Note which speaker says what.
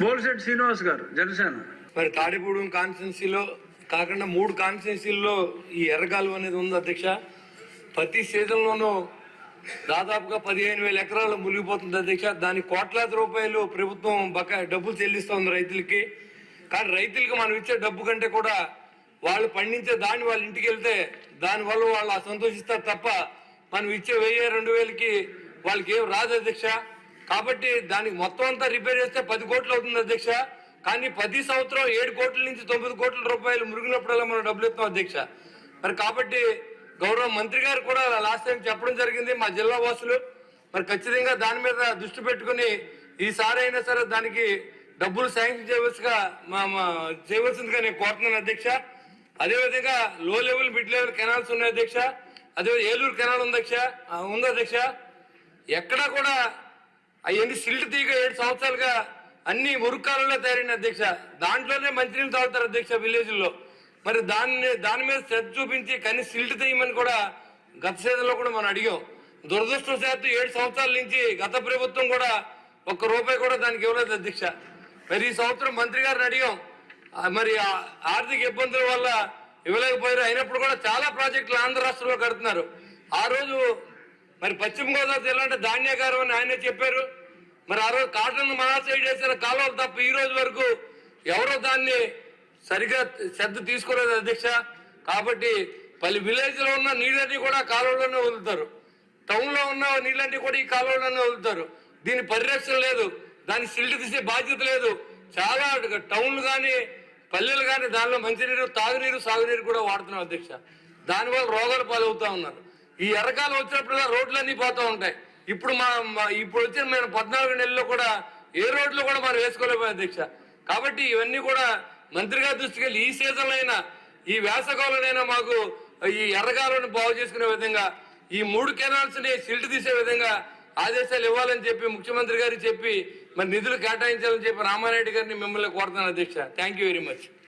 Speaker 1: బోల్సెట్ శ్రీనివాస్ గారు జనసేన.
Speaker 2: మరి తాడిపూడెం కాన్స్టిట్యున్సీలో కాకుండా మూడు కాన్స్టిట్యున్సీల్లో ఈ ఎర్రగాలు అనేది ఉంది అధ్యక్ష. ప్రతి సీజన్లోనూ దాదాపుగా పదిహేను వేల ఎకరాలు మునిగిపోతుంది అధ్యక్ష. దాని కోట్లాది రూపాయలు ప్రభుత్వం బక డబ్బులు చెల్లిస్తోంది రైతులకి. కానీ రైతులకి మనం ఇచ్చే డబ్బు కంటే కూడా వాళ్ళు పండించే దాన్ని వాళ్ళ ఇంటికి వెళ్తే దానివల్ల వాళ్ళు సంతోషిస్తారు తప్ప మనం ఇచ్చే వెయ్యి రెండు వేలకి వాళ్ళకి ఏం రాదు అధ్యక్ష. కాబట్టి దానికి మొత్తం అంతా రిపేర్ చేస్తే పది కోట్లు అవుతుంది అధ్యక్ష. కానీ పది సంవత్సరం ఏడు కోట్ల నుంచి తొమ్మిది కోట్ల రూపాయలు మురిగినప్పుడల్లా మనం డబ్బులు ఇస్తాం అధ్యక్ష. మరి కాబట్టి గౌరవ మంత్రి గారు కూడా లాస్ట్ టైం చెప్పడం జరిగింది మా జిల్లా వాసులు. మరి ఖచ్చితంగా దాని మీద దృష్టి పెట్టుకుని ఈసారి అయినా సరే దానికి డబ్బులు శాంక్షన్ చేయవలసిగా మా చేయవలసిందిగా నేను కోరుతున్నాను అధ్యక్ష. అదేవిధంగా లో లెవెల్ మిడ్ లెవెల్ కెనాల్స్ ఉన్నాయి అధ్యక్ష. అదే ఏలూరు కెనాల్ ఉంది అధ్యక్ష. ఉంది అధ్యక్ష. ఎక్కడా కూడా అవన్నీ సిల్ట్ తీగ ఏడు సంవత్సరాలుగా అన్ని మురుకాలలో తయారైన అధ్యక్ష. దాంట్లోనే మంచినీళ్ళు తాగుతారు అధ్యక్ష విలేజ్లో మరి దాన్ని దాని మీద శ్రద్ధ చూపించి కనీ సిల్ట్ తీయమని కూడా గత సీజన్లో కూడా మనం అడిగాం. దురదృష్టవశాత్తు ఏడు సంవత్సరాల నుంచి గత ప్రభుత్వం కూడా ఒక్క రూపాయి కూడా దానికి ఇవ్వలేదు అధ్యక్ష. మరి ఈ సంవత్సరం మంత్రి గారిని అడిగాం. మరి ఆర్థిక ఇబ్బందుల వల్ల ఇవ్వలేకపోయారు. అయినప్పుడు కూడా చాలా ప్రాజెక్టులు ఆంధ్ర రాష్ట్రంలో కడుతున్నారు. ఆ రోజు మరి పశ్చిమ గోదావరి జిల్లా అంటే ధాన్యాగారం అని ఆయనే చెప్పారు. మరి ఆ రోజు కాటన్ మహా సైడ్ వేసిన కాలువలు తప్ప ఈ రోజు వరకు ఎవరో దాన్ని సరిగా శ్రద్ధ తీసుకోలేదు అధ్యక్ష. కాబట్టి పలు విలేజ్లో ఉన్న నీళ్ళన్నీ కూడా కాలువలోనే వదులుతారు. టౌన్లో ఉన్న నీళ్ళన్నీ కూడా ఈ కాలువలోనే వదులుతారు. దీని పరిరక్షణ లేదు. దాన్ని సిల్ట్ తీసే బాధ్యత లేదు. చాలా టౌన్లు కానీ పల్లెలు కానీ దానిలో మంచినీరు తాగునీరు సాగునీరు కూడా వాడుతున్నాం అధ్యక్ష. దానివల్ల రోగాలు పాలవుతా ఉన్నారు. ఈ ఎర్రకాలం వచ్చినప్పుడల్లా రోడ్లన్నీ పోతూ ఉంటాయి. ఇప్పుడు మా ఇప్పుడు వచ్చిన మేము పద్నాలుగు నెలల్లో కూడా ఏ రోడ్లు కూడా మనం వేసుకోలేకపోయాం అధ్యక్ష. కాబట్టి ఇవన్నీ కూడా మంత్రి గారి దృష్టికి వెళ్ళి ఈ సీజన్ అయినా ఈ వేసవికాలంలోనైనా మాకు ఈ ఎర్రగాలను బాగు చేసుకునే విధంగా ఈ మూడు కెనాల్స్ని సిల్ట్ తీసే విధంగా ఆదేశాలు ఇవ్వాలని చెప్పి ముఖ్యమంత్రి గారికి చెప్పి మరి నిధులు కేటాయించాలని చెప్పి రామారెడ్డి గారిని మిమ్మల్ని కోరుతున్నాను అధ్యక్ష. Thank you very much